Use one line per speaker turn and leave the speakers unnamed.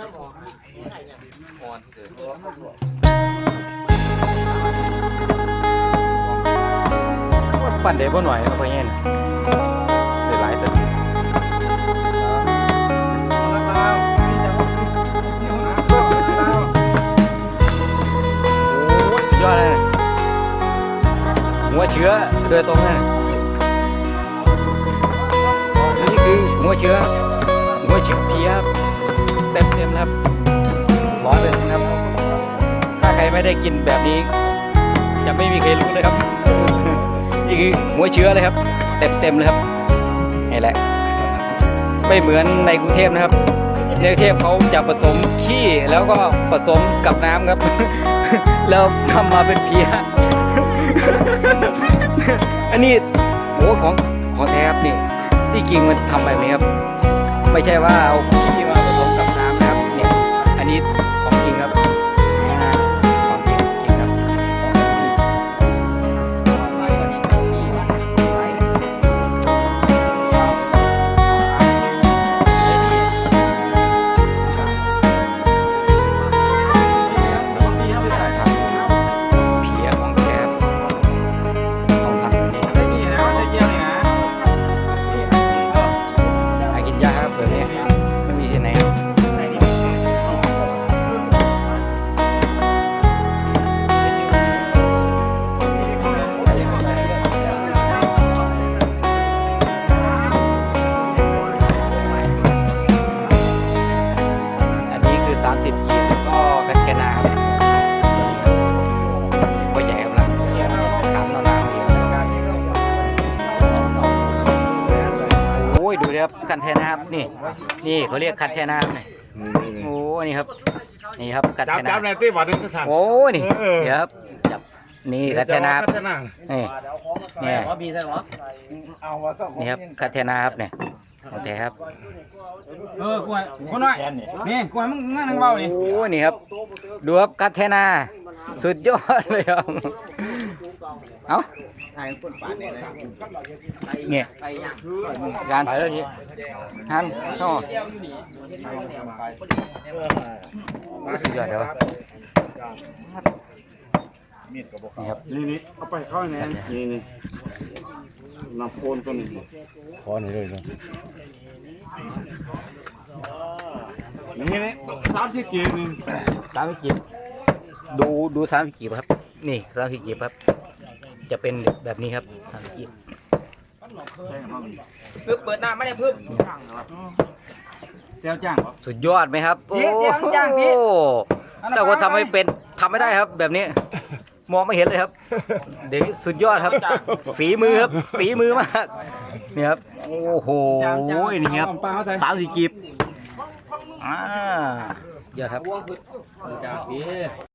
ปั่นได้บ่หน่อยเอาไปเห็นได้หลายเตึกโอ้ยอดเลยหัวเชื้อโดยตรงนะนี่คือหัวเชื้อหัวเชื้อเพียบ ต็มเต็มๆนะครับร้อยเปอร์เซ็นครับ ถ้าใครไม่ได้กินแบบนี้ จะไม่มีใครรู้เลยครับ นี่คือหัวเชื้อเลยครับ เต็มเต็มๆเลยครับนี่แหละ ไม่เหมือนในกรุงเทพนะครับในกรุงเทพเขาจะผสมขี้แล้วก็ผสมกับน้ำครับ แล้วทำมาเป็นเพียอันนี้โอ้ของของแท้ครับนี่ ที่จริงมันทำแบบนี้ครับ ไม่ใช่ว่าเอา น ครับคันเทน้ำนี่ นี่เขาเรียกคันเทน้ำนี่โอ้นี่ครับ นี่ครับคัน
จับ
เท
จับใน
น้ำ
ที่บ่อนึงก็สั่ง
โอ้นี่
เออ
เดี๋ยวครับจับนี่คันเทน้
คันเทนาำ
นี่นี่
เอามาสอง
นี่ครับคันเทน้ำครับเนี่ยโอเคครับ
เออกล้วยคนน้อยนี่กล้วยมึงนั่งนั่งเบานี่
โอ้นี่ครับดูครับคันเทนา สุดยอดเลยครับ เอ้า
ถ่ายคนป่านนี่เลย
เนี่ยการไปแล้วนี่ฮันเข้ามาสุดยอดเดี๋ยว
มีดกับบอก
นี่ครับ
นี่นี่เอาไปเข้าแน่นี่นี่น้ำโคนตัวนี้
ขอหน่อยเลย
นี่นี่สามสิบกีบนึง
สามสิบกีบดูดูสามสิบกีบครับ นี่สามสิบกีบครับ จะเป็นแบบนี้ครับสามสิบกีบ
ปึ๊บเปิดหน้าไม่ได้ปึ๊บเจ้าจ้าง
สุดยอดไหมครับ โอ้
เดี๋ยวเดี๋ยวจ้างพี่
โหถ้าคนทำไม่เป็นทำไม่ได้ครับแบบนี้ มองไม่เห็นเลยครับ เดี๋ยวนี้สุดยอดครับ ฝีมือครับ ฝีมือมากนี่ครับ โอ้โห นี่ครับ
ปลาเขาใส่
สามสิบกีบอ่าสุดยอดครับ
จ้างพี่